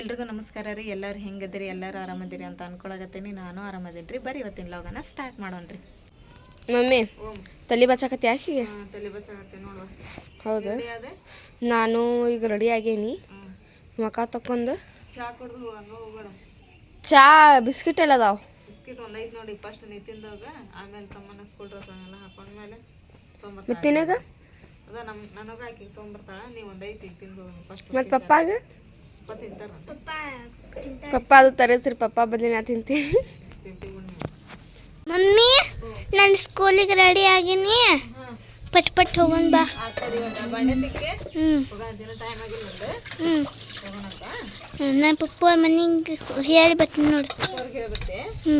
ಎಲ್ರಿಗೂ ನಮಸ್ಕಾರ ರೀ. ಎಲ್ಲರೂ ಹೆಂಗದಿರಿ? ಎಲ್ಲರೂ ಆರಾಮದಿರಿ ಅಂತ ಅನ್ಕೊಳಕತ್ತೀನಿ. ನಾನು ಆರಾಮದೇನಿ ರೀ ಬರೀ ಇವತ್ತಿನ ಲಾಗನ ಸ್ಟಾರ್ಟ್ ಮಾಡೋಣ್ರಿ ಮಮ್ಮಿ ತಲೆ ಬಚಾಕತ್ತಿ ಯಾಕೆ ತಲೆ ಬಚ್ಚಾಗತ್ತೆ ನೋಡುವ. ಹೌದು? ನಾನು ಈಗ ರೆಡಿ ಆಗೇನಿ. ಮಕ ತಕೊಂಡು ಚಾ ಕುಡ್ದು ಹಂಗ ಹೋಗ್ಬೇಡ. ಚಾ ಬಿಸ್ಕಿಟ್ ಎಲ್ಲ ಅದಾವ. ಬಿಸ್ಕಿಟ್ ಒಂದೈತ್ ನೋಡಿ. ಫಸ್ಟ್ ನೀ ತಿಂದೋಗ ಆಮೇಲೆ ತಮ್ಮನ ಸ್ಕೂಲ್ ಡ್ರೆಸ್ ಅವನ್ನೆಲ್ಲ ಹಾಕೊಂಡ್ಮೇಲೆ ಮತ್ತು ನಿನಗ ಅದ ನಮ್ಮ ನನಗ ಹಾಕಿ ತೊಗೊಂಬರ್ತಾಳ ನೀ ಒಂದೈತಿ ತಿಂದು ಫಸ್ಟ್ ಮತ್ತು ಪಪ್ಪಾಗ? ಪಪ್ಪ ಅದು ತರಿಸ್ರಿ ಪಪ್ಪ ಬದಲಿ ನಾ ತಿಂತೀನಿ. ಮಮ್ಮಿ ನಾನು ಸ್ಕೂಲಿಗೆ ರೆಡಿ ಆಗಿನಿ. ಪಟ್ ಪಟ್ ಹೋಗೋಣ ಬಾ. ನಾನು ಪಪ್ಪ ಮನೆಗೆ ಹೇಳಿ ಬರ್ತೀನಿ ನೋಡಿ ಹ್ಞೂ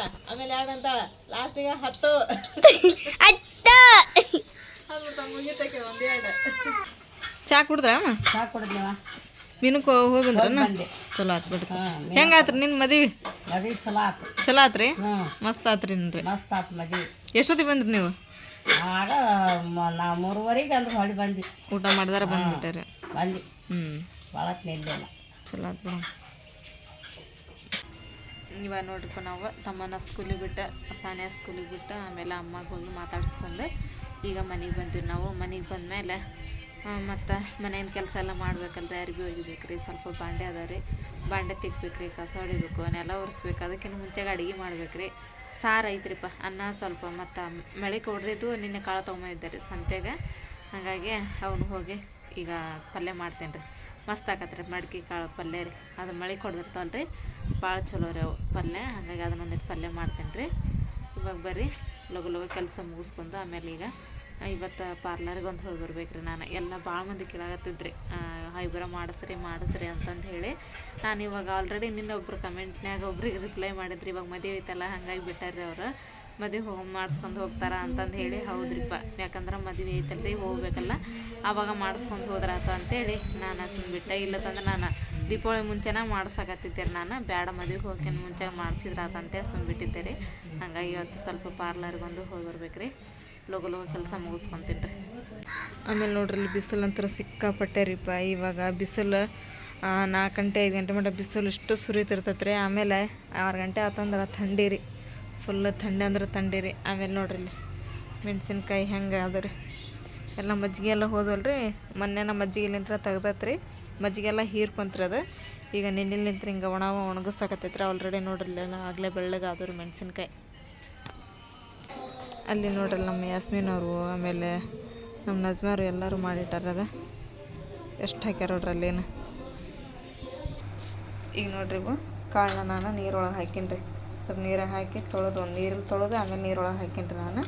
ಆಮೇಲೆ ಎರಡು ಅಂತಾಳ. ಲಾಸ್ಟಿಗೆ ಹತ್ತು. ಅತ್ತ ಅಂದ್ಬಿಡ್ತಾಳ ಮುಗಿತಕ್ಕೆ ಒಂದೆರಡು ಚಾ ಕುಡ್ದ್ರ ಚಾ ಕುಡಿದ್ನವ. ಮೀನಕ್ಕೆ ಹೋಗಿ ಬಂದ್ರನ? ಚಲೋ ಆತ್ ಬಿಡ್ರಿ. ಹೆಂಗಾತ್ರಿ ನಿನ್ ಮದ್ವಿ? ಮದ್ವಿ ಚಲೋ ಆತು. ಚಲೋ ಆತ್ರಿ? ಹ್ಞೂ ಮಸ್ತ್ ಆತ್ರಿ ನಿನ್ರಿ. ಮಸ್ತ್ ಆತು ಮದ್ವಿ. ಎಷ್ಟೊತ್ತಿಗೆ ಬಂದ್ರಿ ನೀವು? ಆಗ ಮ- ನಾ ಮೂರುವರೆಗೆ ಅಂದ್ರೆ ಹೊಳಿ ಬಂದಿ ಊಟ ಮಾಡಿದಾರ ಬಂದ್ಬಿಟ್ಟಾರೆ. ಬಂದಿ ಹ್ಮ್. ಭಾಳ ನಿಲ್ಲ ಚಲೋ ಆತ್ ಬಿಡು. ಇವಾಗ ನೋಡ್ರಿಪ್ಪ ನಾವು ತಮ್ಮನ ಸ್ಕೂಲಿಗೆ ಬಿಟ್ಟು, ಸಾನಿಯ ಸ್ಕೂಲಿಗೆ ಬಿಟ್ಟು, ಆಮೇಲೆ ಅಮ್ಮಗೆ ಹೋಗಿ ಮಾತಾಡಿಸ್ಕೊಂಡು. ಈಗ ಮನೆಗೆ ಬಂದಿವಿ ನಾವು, ಮನೆಗೆ ಬಂದಮೇಲೆ ಮತ್ತು ಮನೆಯಿಂದ ಕೆಲಸ ಎಲ್ಲ ಮಾಡ್ಬೇಕಲ್ರಿ, ಅರ್ಬಿ ಒಗಿಬೇಕು ರೀ ಸ್ವಲ್ಪ ಬಾಂಡೆ ಅದಾವ ರೀ ಬಾಂಡೆ ತಿಕ್ಬೇಕು ರೀ ಕಸ ಹೊಡಿಬೇಕು, ನೆಲ ಒರೆಸ್ಬೇಕು ಅದಕ್ಕಿಂತ ಮುಂಚೆಗೆ ಅಡುಗೆ ಮಾಡ್ಬೇಕು ರೀ ಸಾರು ಐತ್ರಿಪ್ಪ, ಅನ್ನ ಸ್ವಲ್ಪ ಮತ್ತು ಮಳೆ ಕೊಡ್ದಿದ್ದು ನಿನ್ನೆ ಕಾಳು ತೊಗೊಂಬಂದಿದ್ದೆ ರೀ ಸಂತೆಗೆ. ಹಾಗಾಗಿ ಅವನು ಹೋಗಿ ಈಗ ಪಲ್ಯ ಮಾಡ್ತೇನೆ ರೀ ಮಸ್ತ್ ಆಕತ್ರಿ ಮಡ್ಕೆ ಕಾಳು ಪಲ್ಯ ರೀ, ಅದು ಮಳೆ ಕೊಡ್ದಿರ್ತಾವಲ್ಲ ರೀ ಭಾಳ ಚಲೋ ರೀ ಪಲ್ಯ. ಹಾಗಾಗಿ ಅದನ್ನೊಂದಿಟ್ಟು ಪಲ್ಯ ಮಾಡ್ತೇನೆ ರೀ. ಇವಾಗ ಬರ್ರಿ, ಲಗು ಲಗು ಕೆಲಸ ಮುಗಿಸ್ಕೊಂಡು ಆಮೇಲೆ ಈಗ ಇವತ್ತು ಪಾರ್ಲರ್ಗೆ ಒಂದು ಹೋಗಿ ಬರ್ಬೇಕು ರೀ ನಾನು. ಎಲ್ಲ ಭಾಳ ಮಂದಿ ಕೇಳಾಗತ್ತಿದ್ರಿ ಹೈಬ್ರ ಮಾಡಿಸ್ರಿ ಮಾಡಿಸ್ರಿ ಅಂತಂದು ಹೇಳಿ, ನಾನು ಇವಾಗ ಆಲ್ರೆಡಿ ನಿನ್ನ ಒಬ್ರು ಕಮೆಂಟ್ನ್ಯಾಗ ಒಬ್ರಿಗೆ ರಿಪ್ಲೈ ಮಾಡಿದ್ರಿ. ಇವಾಗ ಮದುವೆ ಐತಲ್ಲ, ಹಂಗಾಗಿ ಬಿಟ್ಟಾರ್ರಿ ಅವರು. ಮದುವೆ ಹೋಗಿ ಮಾಡಿಸ್ಕೊಂಡು ಹೋಗ್ತಾರ ಅಂತಂದು ಹೇಳಿ, ಹೌದ್ರಿಪ್ಪ. ಯಾಕಂದ್ರೆ ಮದುವೆ ಐತಲ್ರಿ, ಹೋಗ್ಬೇಕಲ್ಲ. ಆವಾಗ ಮಾಡಿಸ್ಕೊಂಡು ಹೋದ್ರಾತ ಅಂತೇಳಿ ನಾನು ಸುಮ್ಮನೆ ಬಿಟ್ಟೆ. ಇಲ್ಲತ್ತಂದ್ರೆ ನಾನು ದೀಪಾವಳಿ ಮುಂಚೆನೇ ಮಾಡ್ಸಕತ್ತಿದ್ದೆ ರೀ ನಾನು. ಬೇಡ ಮದುವೆಗೆ ಹೋಗಿನ ಮುಂಚೆ ಮಾಡಿಸಿದ್ರೆ ಅದಂತೆ ಸುಮ್ಮ ಬಿಟ್ಟಿದ್ದೆ ರೀ ಹಂಗಾಗಿ ಇವತ್ತು ಸ್ವಲ್ಪ ಪಾರ್ಲರ್ಗೊಂದು ಹೋಗಿ ಬರ್ಬೇಕು ರೀ ಲಗು ಲಗು ಕೆಲಸ ಮುಗಿಸ್ಕೊಂತೀನಿ ರೀ ಆಮೇಲೆ ನೋಡ್ರಿ ಇಲ್ಲಿ ಬಿಸಿಲು ಅಂತರ ಸಿಕ್ಕಾಪಟ್ಟೆ ರೀಪ ಇವಾಗ ಬಿಸಿಲು ನಾಲ್ಕು ಗಂಟೆ, ಐದು ಗಂಟೆ ಮಟ್ಟ ಬಿಸಿಲು ಇಷ್ಟು ಸುರಿತಿರ್ತೈತೆ ರೀ ಆಮೇಲೆ ಆರು ಗಂಟೆ ಆತಂದ್ರೆ ಥಂಡಿ ರೀ ಫುಲ್ ಥಂಡಿ ಅಂದ್ರೆ ಥಂಡಿ ರೀ ಆಮೇಲೆ ನೋಡ್ರಿ ಇಲ್ಲಿ ಮೆಣಸಿನ್ಕಾಯಿ ಹೆಂಗೆ ಅದ ರೀ ಎಲ್ಲ ಮಜ್ಜಿಗೆ ಎಲ್ಲ ಹೋದವಲ್ರಿ. ಮೊನ್ನೆನ ಮಜ್ಜಿಗೆಲಿಂತ್ರ ತೆಗ್ದೈತೆ ರೀ ಮಜ್ಜಿಗೆಲ್ಲ ಹೀರ್ಕೊಂತ್ರಿ ಅದು ಈಗ ನಿನ್ನಿಲಿಂತ್ರ ಹಿಂಗೆ ಒಣ ಒಣಗಿಸ್ತಾಕತ್ತೈತ್ರಿ ಆಲ್ರೆಡಿ ನೋಡ್ರಿ ಇಲ್ಲೆಲ್ಲ ಆಗಲೇ ಬೆಳ್ಳಗಾದ್ರು ಮೆಣಸಿನ್ಕಾಯಿ. ಅಲ್ಲಿ ನೋಡ್ರಿ ನಮ್ಮ ಯಾಸ್ಮಿನ್ ಅವರು ಆಮೇಲೆ ನಮ್ಮ ನಜ್ಮಾರು ಎಲ್ಲರೂ ಮಾಡಿಟ್ಟಾರ ಅದ. ಎಷ್ಟು ಹಾಕ್ಯಾರ ನೋಡ್ರಿ ಅಲ್ಲೇನು? ಈಗ ನೋಡ್ರಿ ಇವು. ಕಾಳನ್ನ ನಾನು ನೀರೊಳಗೆ ಹಾಕಿನ್ರಿ. ರೀ ಸ್ವಲ್ಪ ನೀರಾಗ ಹಾಕಿ ತೊಳೆದು ಒಂದು ನೀರಲ್ಲಿ ತೊಳೆದು ಆಮೇಲೆ ನೀರೊಳಗೆ ಹಾಕಿನ್ರಿ ನಾನು.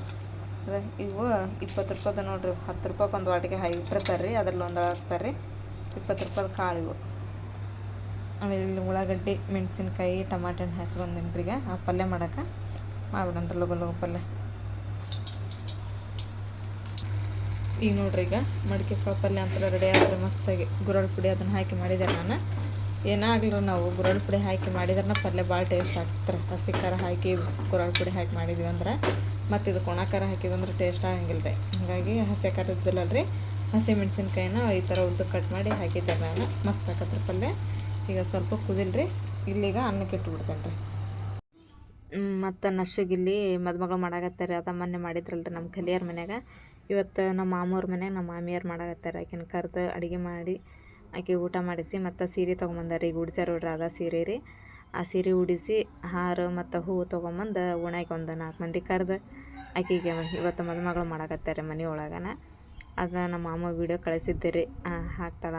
ಅದ ಇವು ಇಪ್ಪತ್ತು ರೂಪಾಯ್ದು ನೋಡ್ರಿ ಹತ್ತು ರೂಪಾಯ್ಗೆ ಒಂದು ವಾಟಿಗೆ ಹಾಕಿ ಇಟ್ಟಿರ್ತಾರೆ ರೀ ಅದ್ರಲ್ಲಿ ಒಂದು ಹಾಕ್ತಾರೆ ರೀ ಇಪ್ಪತ್ತು ರೂಪಾಯಿ ಕಾಳು ಇವು. ಆಮೇಲೆ ಇಲ್ಲಿ ಉಳ್ಳಾಗಡ್ಡಿ, ಮೆಣಸಿನ್ಕಾಯಿ ಟಮಾಟೆ ಹಣ್ಣು ಹಚ್ಕೊಂಡೇನಿ ರೀ ಈಗ ಆ ಪಲ್ಯ ಮಾಡೋಕೆ. ಮಾಡ್ಬಿಡೋಣ ಲಗು ಲಗು ಪಲ್ಯ. ಈಗ ನೋಡ್ರಿ ಈಗ ಮಡಿಕೆ ಕಾಳು ಪಲ್ಯ ಅಂತ ರೆಡಿ ಆದರೆ ಮಸ್ತಾಗಿ ಗುರಳ್ ಪುಡಿ ಅದನ್ನು ಹಾಕಿ ಮಾಡಿದೆ ನಾನು. ಏನಾಗಲಿ ನಾವು ಗುರಳ್ ಪುಡಿ ಹಾಕಿ ಮಾಡಿದ್ರೆ ಪಲ್ಯ ಭಾಳ ಟೇಸ್ಟ್ ಆಗ್ತಾರೆ ಹಸಿ ಖಾರ ಹಾಕಿ ಗುರಳ್ ಪುಡಿ ಹಾಕಿ ಮಾಡಿದ್ವಿ ಅಂದ್ರೆ ಮತ್ತು ಇದು ಕೊಣಕಾರ ಹಾಕಿದಂದ್ರೆ ಟೇಸ್ಟ್ ಆಗಂಗಿಲ್ಲ ರೀ ಹಾಗಾಗಿ ಹಸಿ ಖಾರದಿಲ್ಲ ರೀ ಹಸಿ ಮೆಣಸಿನ್ಕಾಯಿನ ಈ ಥರ ಉದ್ದು ಕಟ್ ಮಾಡಿ ಹಾಕಿದ್ದೆ ನಾನು. ಮಸ್ತ್ ಹಾಕತ್ರ ಪಲ್ಯ. ಈಗ ಸ್ವಲ್ಪ ಕುದಿಲ್ರಿ. ಇಲ್ಲಿಗ ಅನ್ನಕ್ಕೆ ಇಟ್ಬಿಡ್ತೇನೆ ರೀ. ಮತ್ತು ನಶಗಿಲ್ಲಿ ಮದುಮಗಳು ಮಾಡಾಕತ್ತಾರೆ ಅದ ಮೊನ್ನೆ ಮಾಡಿದ್ರಲ್ರಿ ನಮ್ಮ ಕಲಿಯರ್ ಮನ್ಯಾಗ. ಇವತ್ತು ನಮ್ಮ ಮಾಮೂರ ಮನ್ಯಾಗ ನಮ್ಮ ಮಾಮಿಯವ್ರು ಮಾಡಾಕತ್ತಾರೆ ಆಕಿನ ಕರೆದು ಅಡುಗೆ ಮಾಡಿ, ಆಕೆ ಊಟ ಮಾಡಿಸಿ, ಮತ್ತು ಸೀರೆ ತೊಗೊಂಬಂದಾರ. ಈಗ ಉಡ್ಸ್ಯಾರ ನೋಡ್ರಿ ಅದ ಸೀರೆ ರೀ. ಆ ಸೀರೆ ಉಡಿಸಿ ಹಾರು ಮತ್ತು ಹೂವು ತೊಗೊಂಬಂದು ಓಣ್ಯಾಗ ಒಂದು ನಾಲ್ಕು ಮಂದಿ ಕರೆದು ಆಕೆಗೆ ಇವತ್ತು ಮದುಮಗಳು ಮಾಡಾಕತ್ತಾರೆ ಮನೆ ಒಳಗನ ಅದ ನಮ್ಮ ಮಾಮ ವೀಡಿಯೋ ಕಳಿಸಿದ್ದೆ ರೀ ಹಾಕ್ತಾಳ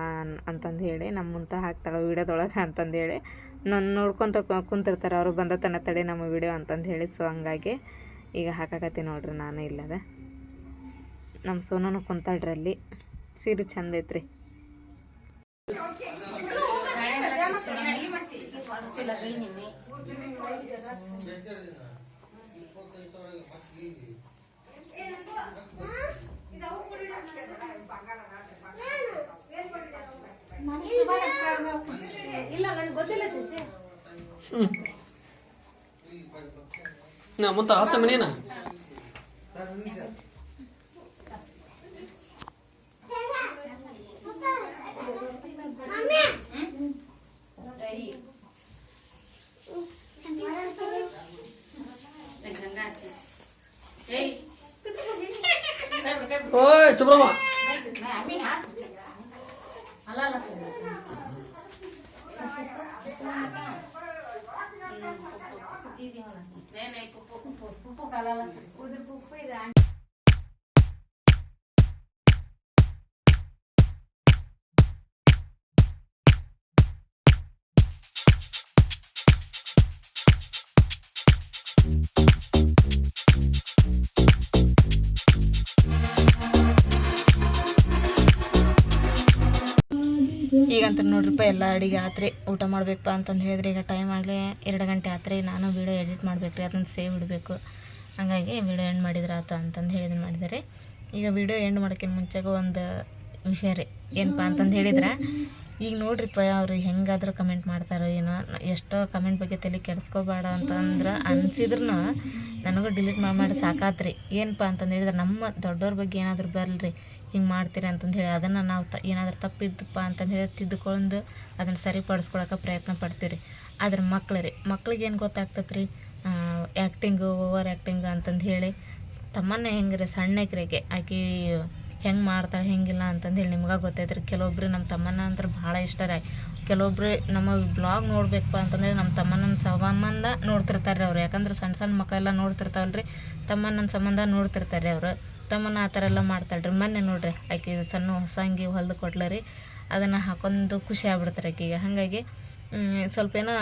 ಅಂತಂದು ಹೇಳಿ ನಮ್ಮ ಮುಂತ ಹಾಕ್ತಾಳ ವೀಡಿಯೋದೊಳಗೆ ಅಂತಂದು ಹೇಳಿ. ನನ್ನ ನೋಡ್ಕೊತ ಕುಂತಿರ್ತಾರೆ, ಅವರು ಬಂದ ತನ ತಡೆ ನಮ್ಮ ವೀಡಿಯೋ ಅಂತಂದು ಹೇಳಿ. ಸೊ ಹಂಗಾಗಿ ಈಗ ಹಾಕಾಕತ್ತೀನಿ ನೋಡ್ರಿ, ನಾನು ಇಲ್ಲದ. ನಮ್ಮ ಸೋನೂ ಕುಂತಾಳ್ರಿ ಅಲ್ಲಿ ಸೀರೆ ಚಂದ ಐತ್ರಿ. ನಾ ಮತ್ತೆ ಹಚ್ಚ ಮನೇನ ఓయ్ సుబ్రహ్మ నేను ఉప్పు ఉప్పు కలాల కుదురు ఉప్పు ఇది ಎಲ್ಲ ಅಡಿಗೆ ಆತ್ರಿ, ಊಟ ಮಾಡ್ಬೇಕಪ್ಪ ಅಂತಂದು ಹೇಳಿದ್ರೆ, ಈಗ ಟೈಮ್ ಆಗಲೇ ಎರಡು ಗಂಟೆ ಆತ್ರಿ, ನಾನು ವೀಡಿಯೋ ಎಡಿಟ್ ಮಾಡ್ಬೇಕ್ರಿ, ಅದನ್ನು ಸೇವ್ ಇಡಬೇಕು. ಹಂಗಾಗಿ ವೀಡಿಯೋ ಎಂಡ್ ಮಾಡಿದ್ರೆ ಆತ ಅಂತಂದು ಹೇಳಿದ್ ಮಾಡಿದ್ದಾರೆ ಈಗ ವೀಡಿಯೋ ಎಂಡ್ ಮಾಡೋಕ್ಕಿಂತ ಮುಂಚೆಗೆ ಒಂದು ವಿಷಯ ರೀ ಏನಪ್ಪ ಅಂತಂದು ಹೇಳಿದ್ರೆ ಈಗ ನೋಡ್ರಿಪ್ಪ ಅವ್ರು ಹೆಂಗಾದ್ರೂ ಕಮೆಂಟ್ ಮಾಡ್ತಾರೋ ಏನೋ, ಎಷ್ಟೋ ಕಮೆಂಟ್ ಬಗ್ಗೆ ತಲೆ ಕೆಡಿಸ್ಕೋಬೇಡ ಅಂತಂದ್ರೆ ಅನ್ಸಿದ್ರು ನನಗೂ ಡಿಲೀಟ್ ಮಾಡಿ ಮಾಡಿ ಸಾಕಾತ್ರಿ. ಏನಪ್ಪ ಅಂತಂದು ಹೇಳಿದ್ರೆ ನಮ್ಮ ದೊಡ್ಡವ್ರ ಬಗ್ಗೆ ಏನಾದರೂ ಬರಲ್ರಿ, ಹಿಂಗೆ ಮಾಡ್ತೀರಿ ಅಂತಂದು ಹೇಳಿ. ಅದನ್ನು ನಾವು ತ ಏನಾದರೂ ತಪ್ಪಿದ್ದಪ್ಪ ಅಂತಂದು ಹೇಳಿ ತಿದ್ದುಕೊಂಡು ಅದನ್ನು ಸರಿಪಡಿಸ್ಕೊಳಕ್ಕೆ ಪ್ರಯತ್ನ ಪಡ್ತೀವಿ ರೀ ಆದ್ರೆ ಮಕ್ಳು ರೀ, ಮಕ್ಳಿಗೆ ಏನು ಗೊತ್ತಾಗ್ತೈತೆ ರೀ ಆ್ಯಕ್ಟಿಂಗು ಓವರ್ ಆ್ಯಕ್ಟಿಂಗು ಅಂತಂದು ಹೇಳಿ, ತಮ್ಮನ್ನ ಹೆಂಗೆ ರೀ ಸಣ್ಣಕ್ರಿಗೆ, ಆಕಿ ಹೆಂಗೆ ಮಾಡ್ತಾಳೆ ಹೆಂಗಿಲ್ಲ ಅಂತಂದು ಹೇಳಿ ನಿಮ್ಗೆ ಗೊತ್ತೈತೆ ರೀ ಕೆಲವೊಬ್ರು ನಮ್ಮ ತಮ್ಮನ ಅಂದ್ರೆ ಭಾಳ ಇಷ್ಟ ರೀ ಕೆಲವೊಬ್ರು ನಮ್ಮ ಬ್ಲಾಗ್ ನೋಡ್ಬೇಕಪ್ಪ ಅಂತಂದ್ರೆ ನಮ್ಮ ತಮ್ಮನ ಸಂಬಂಧ ನೋಡ್ತಿರ್ತಾರೆ ರೀ ಅವ್ರು. ಯಾಕಂದ್ರೆ ಸಣ್ಣ ಸಣ್ಣ ಮಕ್ಕಳೆಲ್ಲ ನೋಡ್ತಿರ್ತಾವಲ್ರಿ ತಮ್ಮನ ಸಂಬಂಧ ನೋಡ್ತಿರ್ತಾರೆ ರೀ ಅವರು. ತಮ್ಮನ ಆ ಥರ ಎಲ್ಲ ಮಾಡ್ತಾಳೆ ರೀ ಮೊನ್ನೆ ನೋಡ್ರಿ ಆಕೆ ಸಣ್ಣ ಹೊಸ ಅಂಗಿ ಹೊಲ್ದು ಕೊಟ್ಲ ರೀ ಅದನ್ನು ಹಾಕೊಂಡು ಖುಷಿ ಆಗ್ಬಿಡ್ತಾರೆ ಆಕೆಗೆ. ಹಾಗಾಗಿ ಸ್ವಲ್ಪ ಏನೋ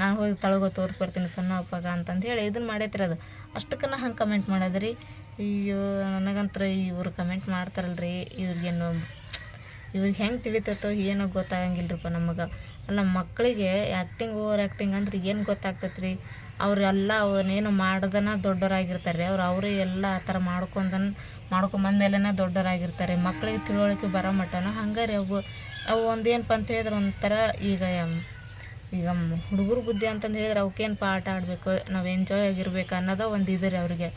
ನಾನು ಹೋಗಿ ತಳಗೋ ತೋರಿಸ್ಬರ್ತೀನಿ ಸಣ್ಣ ಅಪ್ಪಗ ಅಂತಂದು ಹೇಳಿ ಇದನ್ನು ಮಾಡೈತ್ರಿ ಅದು. ಅಷ್ಟಕ್ಕನ ಹಂಗೆ ಕಮೆಂಟ್ ಮಾಡೋದ್ರಿ. ಅಯ್ಯೋ, ನನಗಂತ್ರ ಇವ್ರು ಕಮೆಂಟ್ ಮಾಡ್ತಾರಲ್ರಿ, ಇವ್ರಿಗೇನು, ಇವ್ರಿಗೆ ಹೆಂಗೆ ತಿಳಿತೈತೋ ಏನೋ ಗೊತ್ತಾಗಂಗಿಲ್ರಿಪ್ಪ ನಮಗೆ. ಅಲ್ಲ ಮಕ್ಕಳಿಗೆ ಆ್ಯಕ್ಟಿಂಗ್ ಓವರ್ ಆ್ಯಕ್ಟಿಂಗ್ ಅಂದ್ರೆ ಏನು ಗೊತ್ತಾಗ್ತೈತೆ ರೀ ಅವರೆಲ್ಲ ಅವನೇನು ಮಾಡ್ದನ ದೊಡ್ಡವರಾಗಿರ್ತಾರೆ, ಅವ್ರು ಅವರೇ ಎಲ್ಲ ಆ ಥರ ಮಾಡ್ಕೊಂಡನ್ ಮಾಡ್ಕೊಂಬಂದ್ಮೇಲೆ ದೊಡ್ಡವರಾಗಿರ್ತಾರೆ. ಮಕ್ಕಳಿಗೆ ತಿಳುವಳಿಕೆ ಬರೋ ಮಟ್ಟನ ಹಂಗೆ ರೀ ಅವು ಅವು ಒಂದೇನಪ್ಪ ಅಂತ ಹೇಳಿದ್ರೆ ಒಂಥರ ಈಗ ಈಗ ಹುಡುಗರು ಬುದ್ಧಿ ಅಂತಂದು ಹೇಳಿದ್ರೆ ಅವಕ್ಕೇನು ಪಾಠ ಆಡಬೇಕು, ನಾವು ಎಂಜಾಯ್ ಆಗಿರ್ಬೇಕು ಅನ್ನೋದು ಒಂದು ಇದು ರೀ ಅವ್ರಿಗೆ.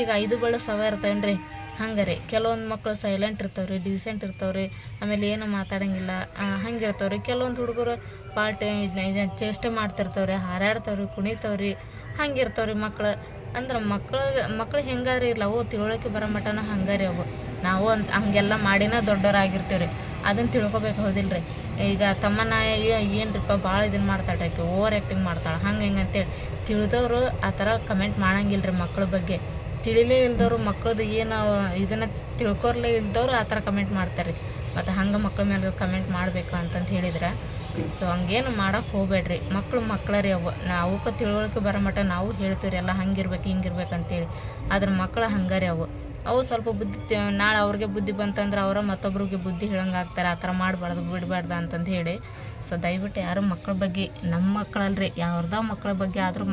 ಈಗ ಐದು ಬಳ ಸವ ಇರ್ತೇನೆ ರೀ ಹಂಗೆ ರೀ ಕೆಲವೊಂದು ಮಕ್ಕಳು ಸೈಲೆಂಟ್ ಇರ್ತಾವ್ರಿ ಡೀಸೆಂಟ್ ಇರ್ತಾವ್ರಿ, ಆಮೇಲೆ ಏನು ಮಾತಾಡಂಗಿಲ್ಲ ಹಂಗೆ ಇರ್ತಾವ್ರಿ ಕೆಲವೊಂದು ಹುಡುಗರು ಪಾರ್ಟಿ ಚೇಷ್ಟೆ ಮಾಡ್ತಿರ್ತಾವ್ರಿ, ಹಾರಾಡ್ತಾವ್ರಿ, ಕುಣಿತಾವ್ರಿ ಹಂಗೆ ಇರ್ತಾವ್ರಿ ಮಕ್ಳು. ಅಂದ್ರೆ ಮಕ್ಳು ಮಕ್ಳು ಇಲ್ಲ ಅವು ತಿಳುವಳಿಕೆ ಬರೋ ಮಟನ ಹಂಗಾರಿ ರೀ ಅವು. ನಾವು ಅಂತ ಹಂಗೆಲ್ಲ ಮಾಡಿನ ದೊಡ್ಡವರಾಗಿರ್ತೀವಿ ರೀ ಅದನ್ನು ತಿಳ್ಕೊಬೇಕು ಹೌದಿಲ್ಲ ರೀ ಈಗ ತಮ್ಮನ ಏನ್ರಿಪ್ಪ ಭಾಳ ಇದನ್ನು ಮಾಡ್ತಾಳೆ ಆಕೆ ಓವರ್ ಆ್ಯಕ್ಟಿಂಗ್ ಮಾಡ್ತಾಳೆ. ಹಂಗೆ ಹಿಂಗೆ ಅಂತೇಳಿ ತಿಳಿದವರು ಆ ಥರ ಕಮೆಂಟ್ ಮಾಡಂಗಿಲ್ಲ ರೀ ಮಕ್ಳ ಬಗ್ಗೆ. ತಿಳಿಲೇ ಇಲ್ದವ್ರು ಮಕ್ಳದ್ದು ಏನು ಇದನ್ನು ತಿಳ್ಕೊರ್ಲೇ ಇಲ್ದವ್ರು ಆ ಥರ ಕಮೆಂಟ್ ಮಾಡ್ತಾರೆ ಮತ್ತು ಹಂಗೆ ಮಕ್ಳ ಮೇಲೆ ಕಮೆಂಟ್ ಮಾಡಬೇಕು ಅಂತಂತ ಹೇಳಿದ್ರೆ. ಸೊ ಹಂಗೇನು ಮಾಡೋಕೆ ಹೋಗ್ಬೇಡ್ರಿ. ಮಕ್ಳು ಮಕ್ಳ ರೀ ಅವು. ಅವಕ್ಕೆ ತಿಳುವಳಿಕೆ ಬರೋ ಮಟ್ಟ ನಾವು ಹೇಳ್ತೀವಿ ಎಲ್ಲ ಹಂಗಿರ್ಬೇಕು, ಹಿಂಗಿರ್ಬೇಕು ಅಂತೇಳಿ. ಆದ್ರೆ ಮಕ್ಳು ಹಂಗೆ ರೀ ಅವು. ಅವು ಸ್ವಲ್ಪ ಬುದ್ಧಿ ನಾಳೆ ಅವ್ರಿಗೆ ಬುದ್ಧಿ ಬಂತಂದ್ರೆ ಅವರ ಮತ್ತೊಬ್ರಿಗೆ ಬುದ್ಧಿ ಹೇಳಂಗೆ ಆಗ್ತಾರೆ ಆ ಥರ ಮಾಡಬಾರ್ದು, ಬಿಡಬಾರ್ದು ಅಂತಂದು ಹೇಳಿ. ಸೊ ದಯವಿಟ್ಟು ಯಾರು ಮಕ್ಕಳ ಬಗ್ಗೆ, ನಮ್ಮ ಮಕ್ಕಳಲ್ರಿ, ಯಾರ್ದ ಮಕ್ಕಳ ಬಗ್ಗೆ ಆದರೂ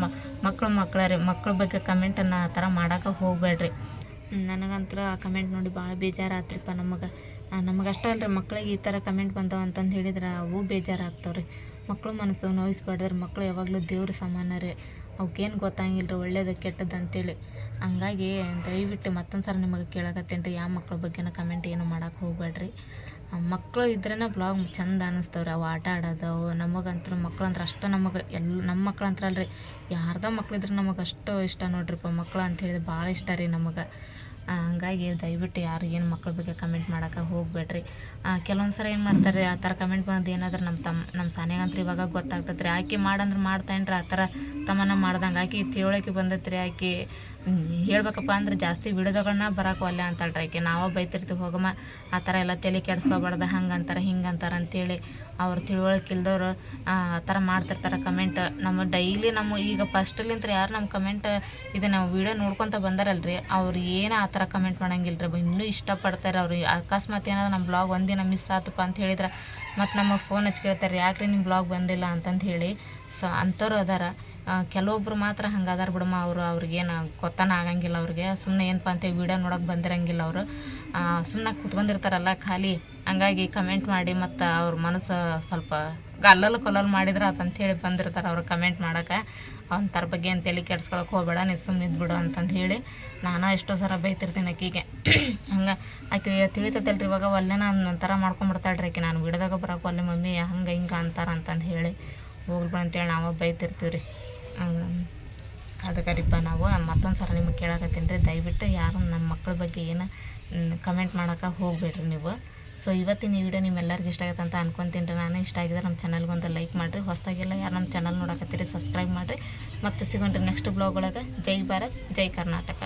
ಮಕ್ಕಳು ಮಕ್ಳ ರೀ, ಮಕ್ಳ ಬಗ್ಗೆ ಕಮೆಂಟನ್ನು ಆ ಥರ ಮಾಡೋಕೆ ಹೋಗಬೇಡ್ರಿ. ನನಗಂತೂ ಆ ಕಮೆಂಟ್ ನೋಡಿ ಭಾಳ ಬೇಜಾರಾತ್ರಿಪ್ಪ ನಮಗೆ. ನಮಗೆ ಅಷ್ಟೇ ಅಲ್ರಿ ಮಕ್ಕಳಿಗೆ ಈ ಥರ ಕಮೆಂಟ್ ಬಂದವ ಅಂತಂದು ಹೇಳಿದ್ರೆ ಅವು ರೀ ಮಕ್ಕಳು ಮನಸ್ಸು ನೋಯಿಸ್ಬಾರ್ದ್ರೆ ಮಕ್ಕಳು ಯಾವಾಗಲೂ ದೇವ್ರ ಸಮಾನ ರೀ. ಅವಕ್ಕೇನು ಗೊತ್ತಾಗಿಲ್ಲ ರೀ ಒಳ್ಳೇದು ಕೆಟ್ಟದ್ದು ಅಂತೇಳಿ. ಹಂಗಾಗಿ ದಯವಿಟ್ಟು ಮತ್ತೊಂದು ಸಲ ನಿಮಗೆ ಕೇಳಕತ್ತೇನೆ ರೀ, ಯಾವ ಮಕ್ಕಳ ಬಗ್ಗೆನ ಕಮೆಂಟ್ ಏನು ಮಾಡೋಕೆ ಹೋಗ್ಬೇಡ್ರಿ. ಮಕ್ಕಳು ಇದ್ರೇ ಬ್ಲಾಗ್ ಚಂದ ಅನ್ನಿಸ್ತವ್ರಿ ಅವು ಆಟ ಆಡೋದು ನಮಗಂತೂ ಮಕ್ಳು ಅಂದ್ರೆ ಅಷ್ಟು ನಮಗೆ ಎಲ್ಲ ನಮ್ಮ ಮಕ್ಳಂತ್ರ ಅಲ್ರಿ. ಯಾರ್ದ ಮಕ್ಳಿದ್ರೆ ನಮಗೆ ಅಷ್ಟು ಇಷ್ಟ ನೋಡ್ರಿಪ್ಪ. ಮಕ್ಳು ಅಂತ ಹೇಳಿದ್ರೆ ಭಾಳ ಇಷ್ಟ ರೀ ನಮಗೆ. ಹಂಗಾಗಿ ದಯವಿಟ್ಟು ಯಾರು ಏನು ಮಕ್ಳ ಬಗ್ಗೆ ಕಮೆಂಟ್ ಮಾಡೋಕೆ ಹೋಗ್ಬೇಡ್ರಿ. ಕೆಲವೊಂದು ಸಲ ಏನು ಮಾಡ್ತಾರೆ ಆ ಥರ ಕಮೆಂಟ್ ಬಂದು ಏನಾದ್ರೂ ನಮ್ಮ ತಮ್ಮ ನಮ್ಮ ಸಾನ್ಯಾಗಂತ್ರ ಇವಾಗ ಗೊತ್ತಾಗ್ತೈತೆ ರೀ ಆಕೆ ಮಾಡಂದ್ರೆ ಮಾಡ್ತಾನ್ರಿ, ಆ ಥರ ತಮ್ಮನ ಮಾಡ್ದಂಗೆ. ಆಕೆ ತಿಳುವಳಿಕೆ ಬಂದೈತೆ ರೀ ಆಕೆ. ಹೇಳ್ಬೇಕಪ್ಪ ಅಂದ್ರೆ ಜಾಸ್ತಿ ವಿಡಿಯೋಗಳನ್ನ ಬರಕ್ಕೆ ಒಲ್ಲೆ ಅಂತಾಳ್ರಿ ಆಕೆ. ನಾವೇ ಬೈತಿರ್ತೀವಿ ಹೋಗಮ್ಮ, ಆ ಥರ ಎಲ್ಲ ತಲೆ ಕೆಡ್ಸ್ಕೊಬಾರ್ದು ಹಂಗೆ ಅಂತಾರೆ ಹಿಂಗೆ ಅಂತಾರೆ ಅಂತೇಳಿ ಅವ್ರು ತಿಳುವಳಿಕೆ ಇಲ್ದವ್ರು ಆ ಥರ ಮಾಡ್ತಿರ್ತಾರೆ ಕಮೆಂಟ್ ನಮ್ಮ ಡೈಲಿ ನಮ್ಮ ಈಗ ಫಸ್ಟಲ್ಲಿಂತ್ರ ಯಾರು ನಮ್ಮ ಕಮೆಂಟ್ ಇದು ನಾವು ವಿಡಿಯೋ ನೋಡ್ಕೊತ ಬಂದಾರಲ್ರಿ, ಅವ್ರು ಏನು ಆ ಥರ ಕಮೆಂಟ್ ಮಾಡಂಗಿಲ್ಲ ರೀ ಇನ್ನೂ ಇಷ್ಟಪಡ್ತಾರೆ ಅವ್ರು. ಅಕಸ್ಮಾತ್ ಏನಾದ್ರು ನಮ್ಮ ಬ್ಲಾಗ್ ಒಂದಿನ ಮಿಸ್ ಆತಪ್ಪ ಅಂತ ಹೇಳಿದ್ರೆ ಮತ್ತು ನಮಗೆ ಫೋನ್ ಹಚ್ಚಿ ಕೇಳ್ತಾರೆ ಯಾಕ್ರಿ ನಿಮ್ಮ ಬ್ಲಾಗ್ ಬಂದಿಲ್ಲ ಅಂತಂದು ಹೇಳಿ. ಸೊ ಅಂಥವ್ರು ಅದಾರ. ಕೆಲವೊಬ್ರು ಮಾತ್ರ ಹಂಗೆ ಅದಾರ ಬಿಡಮ್ಮ ಅವರು, ಅವ್ರಿಗೇನು ಗೊತ್ತಾನ ಆಗಂಗಿಲ್ಲ ಅವ್ರಿಗೆ. ಸುಮ್ಮನೆ ಏನಪ್ಪ ಅಂತ ವಿಡಿಯೋ ನೋಡೋಕೆ ಬಂದಿರಂಗಿಲ್ಲ ಅವರು. ಸುಮ್ಮನೆ ಕೂತ್ಕೊಂಡಿರ್ತಾರಲ್ಲ ಖಾಲಿ. ಹಂಗಾಗಿ ಕಮೆಂಟ್ ಮಾಡಿ ಮತ್ತು ಅವ್ರ ಮನಸ್ಸು ಸ್ವಲ್ಪ ಗಲ್ಲಲ್ ಕೊಲ್ಲಲ್ ಮಾಡಿದ್ರೆ ಹೇಳಿ ಬಂದಿರ್ತಾರೆ ಅವ್ರು ಕಮೆಂಟ್ ಮಾಡೋಕೆ. ಅಂಥವ್ರ ಬಗ್ಗೆ ಏನು ತಲೆ ಕೆಡ್ಸ್ಕೊಳಕ್ಕೆ ಹೋಗಬೇಡ ನೀವು ಸುಮ್ಮನೆ ಇದ್ಬಿಡು ಅಂತಂದು ಹೇಳಿ ನಾನು ಎಷ್ಟೋ ಸಲ ಬೈತಿರ್ತೀನಿ ಆಕಿಗೆ ಹಂಗೆ ಆಕೆ ತಿಳಿತೈತಲ್ರಿ ಇವಾಗ ಒಲ್ಲೆನ ನಾನು ಒಂಥರ ಮಾಡ್ಕೊಂಬಿಡ್ತಾಳ್ರಿ ಆಕೆ. ನಾನು ಬಿಡದಾಗ ಬರೋಕೆ ಒಲ್ಲೆ ಮಮ್ಮಿ, ಹಂಗೆ ಹಿಂಗೆ ಅಂತಾರೆ ಅಂತಂದು ಹೇಳಿ. ಹೋಗ್ಲಿ ಬಾ ಅಂತೇಳಿ ನಾವು ಬೈತಿರ್ತೀವಿ ರೀ ಅದಕ್ಕೆ ರೀಪ್ಪ ನಾವು, ಮತ್ತೊಂದು ಸಲ ನಿಮಗೆ ಕೇಳಕತ್ತೀನಿ ರೀ. ದಯವಿಟ್ಟು ಯಾರು ನಮ್ಮ ಮಕ್ಕಳ ಬಗ್ಗೆ ಏನು ಕಮೆಂಟ್ ಮಾಡೋಕೆ ಹೋಗ್ಬೇಡ್ರಿ ನೀವು. ಸೊ ಇವತ್ತಿನ ಈ ವಿಡಿಯೋ ನಿಮ್ಮೆಲ್ಲರಿಗೂ ಇಷ್ಟ ಆಗತ್ತೆ ಅಂತ ಅನ್ಕೊತೀನಿ ರೀ ನಾನು. ಇಷ್ಟ ಆಗಿದ್ರೆ ನಮ್ಮ ಚಾನಲ್ಗೆ ಒಂದು ಲೈಕ್ ಮಾಡಿರಿ. ಹೊಸದಾಗೆಲ್ಲ ಯಾರು ನಮ್ಮ ಚಾನಲ್ ನೋಡಕತ್ತೀರಿ ಸಬ್ಸ್ಕ್ರೈಬ್ ಮಾಡಿರಿ. ಮತ್ತು ಸಿಗೋಣ್ರಿ ನೆಕ್ಸ್ಟ್ ಬ್ಲಾಗ್ ಒಳಗೆ. ಜೈ ಭಾರತ್, ಜೈ ಕರ್ನಾಟಕ.